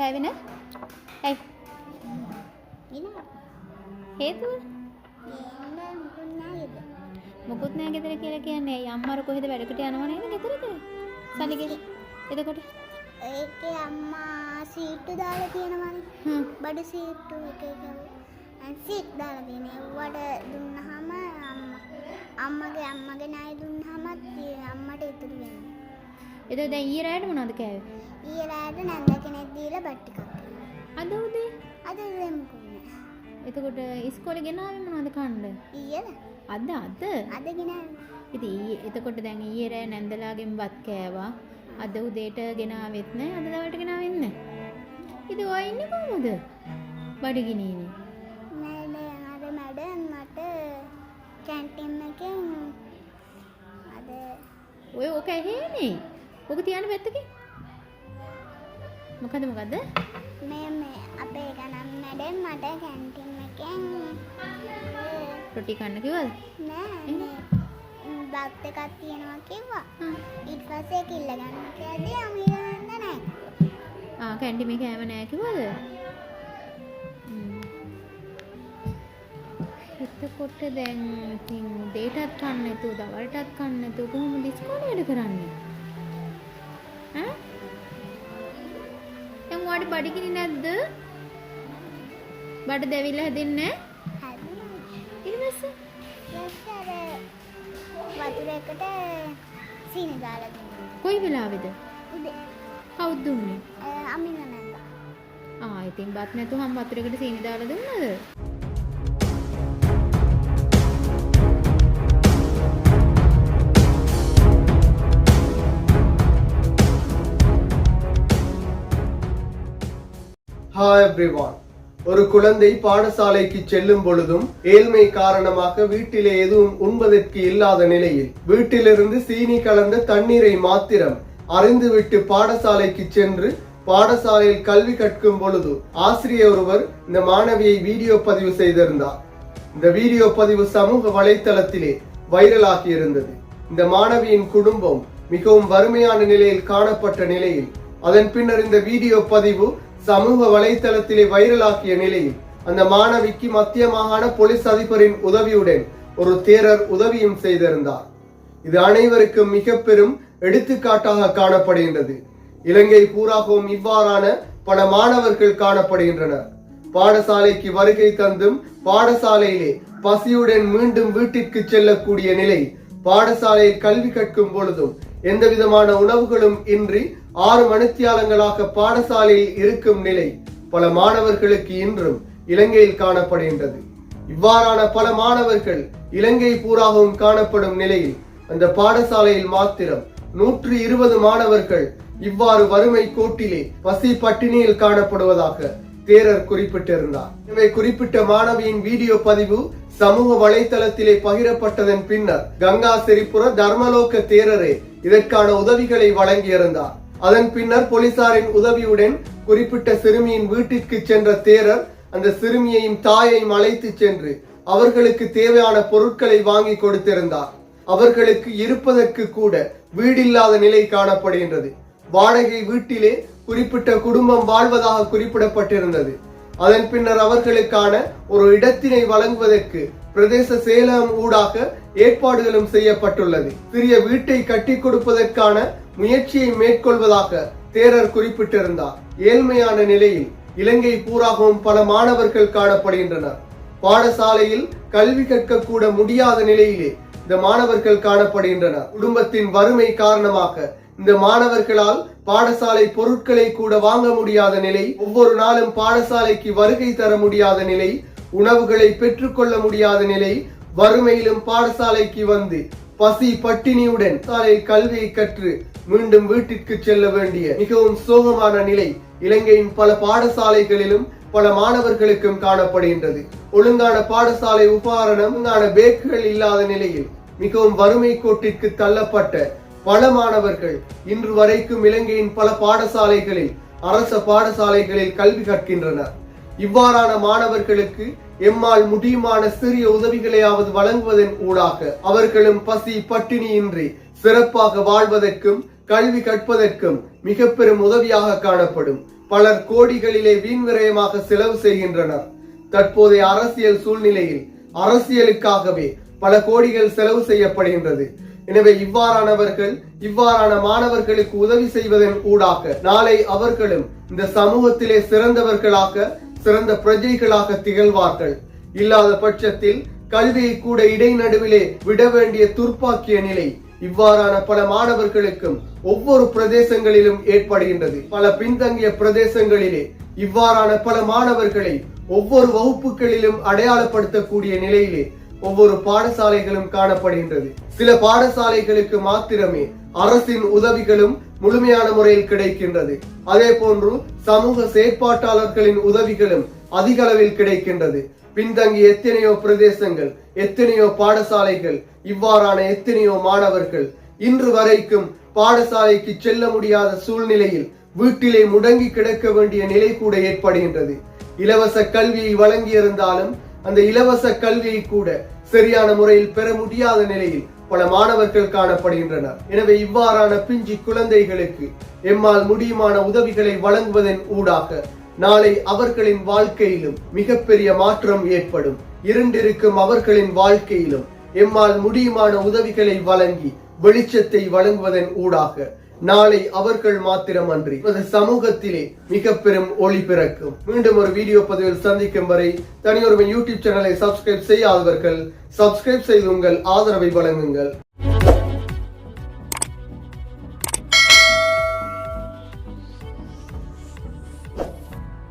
කෑවෙන? ඇයි? හේතුව? මොකුත් නෑ ගෙදර කියලා කියන්නේ. අම්මර කොහෙද වැඩකට යනවා නේද ගෙදරද සනිගෙ එතකොට? ඒකේ අම්මා සීට්ටු දාලා තියෙනවනේ. බඩ සීට්ටු එක එක සීට් දාලා තියෙන ඒවට දුන්නහම අම්මා. අම්මගේ අම්මගේ ණය දුන්නහමත් ඒ අම්මට ඉතුරු වෙනවා. එතකොට දැන් ඊයේ රෑට මොනවද කෑවේ ඊරෑට නැන්ද කෙනෙක් දීල බට්ටිකක් අද උදේ? අද රමුකුන්න එතකොට ඉස්කොල ගෙනාවම නොද කණ්ඩ ඊයල. අද අද? අද ගෙන ඉති එතකොට දැන් ඊරෑ නැන්දලාගෙන් බත් කෑවා. අද උදේට ගෙනාවෙත්න අද දවට ගෙනාවෙන්න ඉති වයින්න කොමුද බඩිගිනීන අද මැඩ මට කැන්ටම්ක අද ඔය ඕක ඇහේනේ ඔක තියන පැත්තකින්? මොකද මොකද මේ මේ අපේ ගණන් මැඩම් මට කැන්ටින් එකෙන් රොටි කන්න කිව්වද? නෑ බත් එකක් තියෙනවා කිව්වා. ඊට පස්සේ කිල්ල ගන්න කියද්දි අමීර නන්ද නෑ. ආ කැන්ඩි මේ කෑම නෑ කිව්වද. එතකොට දැන් ඉතින් උදේටත් කන්න නැතුව දවල්ටත් කන්න නැතුව කොහොමද ඉස්කෝලේ වැඩ කරන්නේ ඔයාට බඩගිනි නැද්ද? බඩ දැවිලා හැදෙන්නේ හරි ඊට පස්සේ? ඊට වතුර එකට සීනි දාලා දුන්නා. කොයි වෙලාවේද? උදේ. කවුද දුන්නේ? අමින නන්ද. ආ ඉතින් බත් නැතුව හම් වතුරකට සීනි දාලා දුන්නද ஹாய் எவ்ரிவான் ஒரு குழந்தை பாடசாலைக்கு செல்லும் பொழுதும் ஏழ்மை காரணமாக வீட்டிலே எதுவும் உண்பதற்கு இல்லாத நிலையில் வீட்டிலிருந்து சீனி கலந்த தண்ணீரை மாத்திரம் அறிந்துவிட்டு பாடசாலைக்கு சென்று பாடசாலையில் கல்வி கற்கும் பொழுது ஆசிரியர் ஒருவர் இந்த மாணவியை வீடியோ பதிவு செய்திருந்தார். இந்த வீடியோ பதிவு சமூக வலைத்தளத்திலே வைரலாகி இருந்தது. இந்த மாணவியின் குடும்பம் மிகவும் வறுமையான நிலையில் காணப்பட்ட நிலையில் அதன் பின்னர் இந்த வீடியோ பதிவு சமூக வலைத்தளத்திலே வைரலாக்கிய நிலையில் அந்த மாணவிக்கு மத்திய மாகாண போலீஸ் அதிபரின் உதவியுடன் ஒரு தேரர் உதவியும் செய்திருந்தார். இது அனைவருக்கும் மிக பெரும் எடுத்துக்காட்டாக காணப்படுகின்றது. இலங்கை பூராகவும் இவ்வாறான பல மாணவர்கள் காணப்படுகின்றனர். பாடசாலைக்கு வருகை தந்தும் பாடசாலையிலே பசியுடன் மீண்டும் வீட்டிற்கு செல்லக்கூடிய நிலை பாடசாலையில் கல்வி கற்கும் பொழுதும் எந்த விதமான உணவுகளும் இன்றி ஆறு மணித்தியாலங்களாக பாடசாலையில் இருக்கும் நிலை பல மாணவர்களுக்கு இன்றும் இலங்கையில் காணப்படுகின்றது. இவ்வாறான பல மாணவர்கள் இலங்கை பூராகவும் காணப்படும் நிலையில் அந்த பாடசாலையில் மாத்திரம் நூற்று இருபது மாணவர்கள் இவ்வாறு வறுமை கோட்டிலே பசி பட்டினியில் காணப்படுவதாக தேரர் குறிப்பிட்டிருந்தார். எனவே குறிப்பிட்ட மாணவியின் வீடியோ பதிவு சமூக வலைதளத்திலே பகிரப்பட்டதன் பின்னர் கங்கா சிரிப்புர தர்மலோக தேரரே இதற்கான உதவிகளை வழங்கியிருந்தார். அதன் பின்னர் போலீசாரின் உதவியுடன் குறிப்பிட்ட சிறுமியின் வீட்டிற்கு சென்ற தேரர் அந்த சிறுமியையும் தாயையும் அழைத்து சென்று அவர்களுக்கு தேவையான பொருட்களை வாங்கி கொடுத்திருந்தார். அவர்களுக்கு இருப்பதற்கு கூட வீடில்லாத நிலை காணப்படுகின்றது. வாடகை வீட்டிலே குறிப்பிட்ட குடும்பம் வாழ்வதாக குறிப்பிடப்பட்டிருந்தது. அதன் பின்னர் அவர்களுக்கான ஒரு இடத்தினை வழங்குவதற்கு பிரதேச செயலகம் ஊடாக ஏற்பாடுகளும் செய்யப்பட்டுள்ளது. சிறிய வீட்டை கட்டி கொடுப்பதற்கான முயற்சியை மேற்கொள்வதாக தேரர் குறிப்பிட்டிருந்தார். ஏழ்மையான நிலையில் இலங்கை பூராகவும் பல மாணவர்கள் காணப்படுகின்றனர். பாடசாலையில் கல்வி கற்கக்கூட முடியாத நிலையிலே இந்த மாணவர்கள் காணப்படுகின்றனர். குடும்பத்தின் வறுமை காரணமாக இந்த மாணவர்களால் பாடசாலை பொருட்களை கூட வாங்க முடியாத நிலை ஒவ்வொரு நாளும் பாடசாலைக்கு வருகை தர முடியாத நிலை உணவுகளை பெற்றுக்கொள்ள முடியாத நிலை வறுமையிலும் பாடசாலைக்கு வந்து பசி பட்டினியுடன் சாலை கல்வியை கற்று மீண்டும் வீட்டிற்கு செல்ல வேண்டிய மிகவும் சோகமான நிலை இலங்கையின் பல பாடசாலைகளிலும் பல மாணவர்களுக்கும் காணப்படுகின்றது. ஒழுங்கான பாடசாலை உபகரணம் ஒழுங்கான பேக்குகள் இல்லாத நிலையில் மிகவும் வறுமை கோட்டிற்கு தள்ளப்பட்ட பல மாணவர்கள் இன்று வரைக்கும் இலங்கையின் பல பாடசாலைகளில் அரச பாடசாலைகளில் கல்வி கற்கின்றனர். இவ்வாறான மாணவர்களுக்கு எம்மால் முடியுமான சிறிய உதவிகளையாவது வழங்குவதன் ஊடாக அவர்களும் பசி பட்டினியின்றி சிறப்பாக வாழ்வதற்கும் கல்வி கற்பதற்கும் மிக பெரும் உதவியாக காணப்படும். பலர் கோடிகளிலே வீண்விரயமாக செலவு செய்கின்றனர். தற்போதைய அரசியல் சூழ்நிலையில் அரசியலுக்காகவே பல கோடிகள் செலவு செய்யப்படுகின்றது. எனவே இவ்வாறானவர்கள் இவ்வாறான மாணவர்களுக்கு உதவி செய்வதன் ஊடாக நாளை அவர்களும் இந்த சமூகத்திலே சிறந்தவர்களாக சிறந்த பிரஜைகளாக திகழ்வார்கள். இல்லாத பட்சத்தில் கல்வியை கூட இடைநடுவிலே விட வேண்டிய துர்ப்பாக்கிய நிலை இவ்வாறான பல மாணவர்களுக்கும் ஒவ்வொரு பிரதேசங்களிலும் ஏற்படுகின்றது. பல பின்தங்கிய பிரதேசங்களிலே இவ்வாறான பல மாணவர்களை ஒவ்வொரு வகுப்புகளிலும் அடையாளப்படுத்தக்கூடிய நிலையிலே ஒவ்வொரு பாடசாலைகளும் காணப்படுகின்றது. சில பாடசாலைகளுக்கு மாத்திரமே அரசின் உதவிகளும் முழுமையான முறையில் கிடைக்கின்றது. அதே போன்று சமூக செயற்பாட்டாளர்களின் உதவிகளும் அதிக அளவில் கிடைக்கின்றது. பின்தங்கிய எத்தனையோ பிரதேசங்கள் எத்தனையோ பாடசாலைகள் இவ்வாறான எத்தனையோ மாணவர்கள் இன்று வரைக்கும் பாடசாலைக்கு செல்ல முடியாத சூழ்நிலையில் வீட்டிலே முடங்கி கிடக்க வேண்டிய நிலை கூட ஏற்படுகின்றது. இலவச கல்வியை வழங்கியிருந்தாலும் அந்த இலவச கல்வியை கூட சரியான முறையில் பெற முடியாத நிலையில் பல மாணவர்கள் காணப்படுகின்றனர். எனவே இவ்வாறான பிஞ்சி குழந்தைகளுக்கு எம்மால் முடியுமான உதவிகளை வழங்குவதன் ஊடாக நாளை அவர்களின் வாழ்க்கையிலும் மிகப்பெரிய மாற்றம் ஏற்படும். இருண்டிருக்கும் அவர்களின் வாழ்க்கையிலும் எம்மால் முடியுமான உதவிகளை வழங்கி வெளிச்சத்தை வழங்குவதன் ஊடாக நாளை அவர்கள் மாத்திரம் அன்றி சமூகத்திலே மிக பெரும் ஒளி பிறக்கும். மீண்டும் ஒரு வீடியோ பதிவில் சந்திக்கும் வரை தனியொருவன் யூடியூப் சேனலை சப்ஸ்கிரைப் செய்யாதவர்கள் சப்ஸ்கிரைப் செய்து உங்கள் ஆதரவை வழங்குங்கள்.